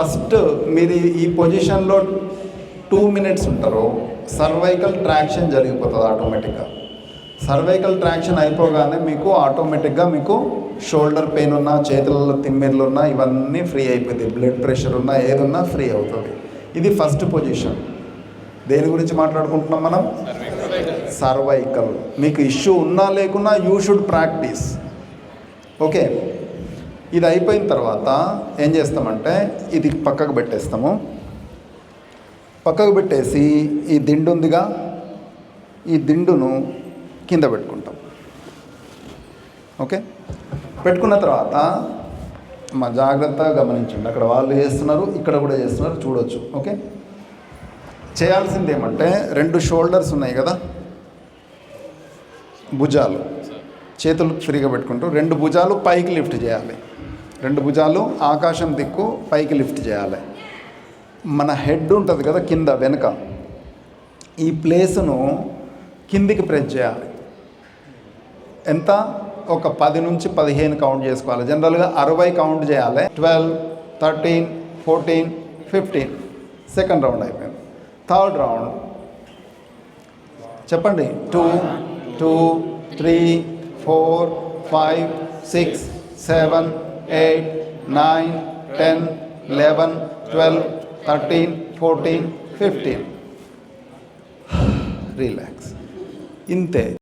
First మీరు ఈ- పొజిషన్లో టూ మినిట్స్ ఉంటారు. సర్వైకల్ ట్రాక్షన్ జరిగిపోతుంది ఆటోమేటిక్గా. సర్వైకల్ ట్రాక్షన్ అయిపోగానే మీకు ఆటోమేటిక్గా మీకు షోల్డర్ పెయిన్ ఉన్నా చేతులలో తిమ్మిర్లు ఉన్నా ఇవన్నీ ఫ్రీ అయిపోతుంది బ్లడ్ ప్రెషర్ ఉన్నా ఏదున్నా ఫ్రీ అవుతుంది. ఇది ఫస్ట్ పొజిషన్. దేని గురించి మాట్లాడుకుంటున్నాం మనం? సర్వైకల్. మీకు ఇష్యూ ఉన్నా లేకున్నా యూ షుడ్ ప్రాక్టీస్. ఓకే? ఇది అయిపోయిన తర్వాత ఏం చేస్తామంటే ఇది పక్కకు పెట్టేస్తాము. పక్కకు పెట్టేసి ఈ దిండు ఉందిగా ఈ దిండును కింద పెట్టుకుంటాం. ఓకే? పెట్టుకున్న తర్వాత మా జాగ్రత్తగా గమనించండి. అక్కడ వాళ్ళు చేస్తున్నారు ఇక్కడ కూడా చేస్తున్నారు చూడొచ్చు. ఓకే? చేయాల్సింది ఏమంటే రెండు షోల్డర్స్ ఉన్నాయి కదా? భుజాలు. చేతులు ఫ్రీగా పెట్టుకుంటూ రెండు భుజాలు పైకి లిఫ్ట్ చేయాలి. రెండు భుజాలు ఆకాశం దిక్కు పైకి లిఫ్ట్ చేయాలి. మన హెడ్ ఉంటుంది కదా కింద వెనుక. ఈ ప్లేస్ను కిందికి ప్రెస్ చేయాలి. ఎంత? ఒక పది నుంచి పదిహేను కౌంట్ చేసుకోవాలి. జనరల్గా అరవై కౌంట్ చేయాలి. Twelve thirteen fourteen fifteen. Second round అయిపోయింది. Third round. చెప్పండి. Two two three four, five, six, seven, eight, nine, ten, eleven, twelve, thirteen, fourteen, fifteen. Relax. In there.